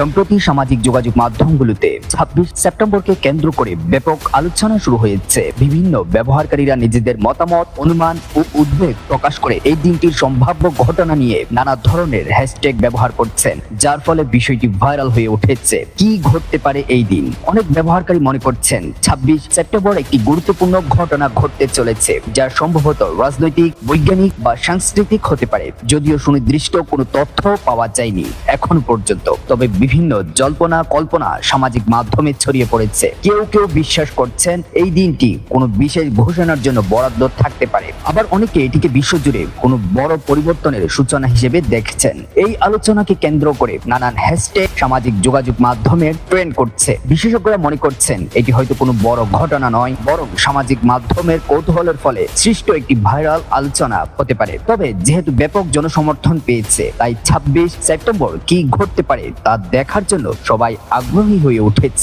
সম্প্রতি সামাজিক যোগাযোগ মাধ্যমগুলোতে। ছাব্বিশ সেপ্টেম্বরকে কেন্দ্র করে ব্যাপক আলোচনা শুরু হয়েছে। বিভিন্ন ব্যবহারকারীরা নিজেদের মতামত, অনুমান ও উদ্বেগ প্রকাশ করে এই দিনটির সম্ভাব্য ঘটনা নিয়ে নানা ধরনের হ্যাশট্যাগ ব্যবহার করছেন, যার ফলে বিষয়টি ভাইরাল হয়ে উঠেছে। কি ঘটতে পারে এই দিন? অনেক ব্যবহারকারী মনে করছেন, ছাব্বিশ সেপ্টেম্বর একটি গুরুত্বপূর্ণ ঘটনা ঘটতে চলেছে, যা সম্ভবত রাজনৈতিক, বৈজ্ঞানিক বা সাংস্কৃতিক হতে পারে। যদিও সুনির্দিষ্ট কোনো তথ্য পাওয়া যায়নি এখন পর্যন্ত, তবে বিভিন্ন জল্পনা কল্পনা সামাজিক মাধ্যমে ছড়িয়ে পড়েছে। কেউ কেউ বিশ্বাস করছেন এই দিনটি কোনো বিশেষ ঘোষণার জন্য বরাদ্দ থাকতে পারে। আবার অনেকে এটিকে বিশ্বজুড়ে কোনো বড় পরিবর্তনের সূচনা হিসেবে দেখছেন। এই আলোচনাকে কেন্দ্র করে নানান হ্যাশট্যাগ সামাজিক যোগাযোগ মাধ্যমের ট্রেন্ড করছে। বিশেষজ্ঞরা মনে করছেন এটি হয়তো কোনো বড় ঘটনা নয়, বরং সামাজিক মাধ্যমের কৌতূহলের ফলে সৃষ্ট একটি ভাইরাল আলোচনা হতে পারে। তবে যেহেতু ব্যাপক জনসমর্থন পেয়েছে, তাই ছাব্বিশ সেপ্টেম্বর কি ঘটতে পারে তা দেখার জন্য সবাই আগ্রহী হয়ে উঠেছে।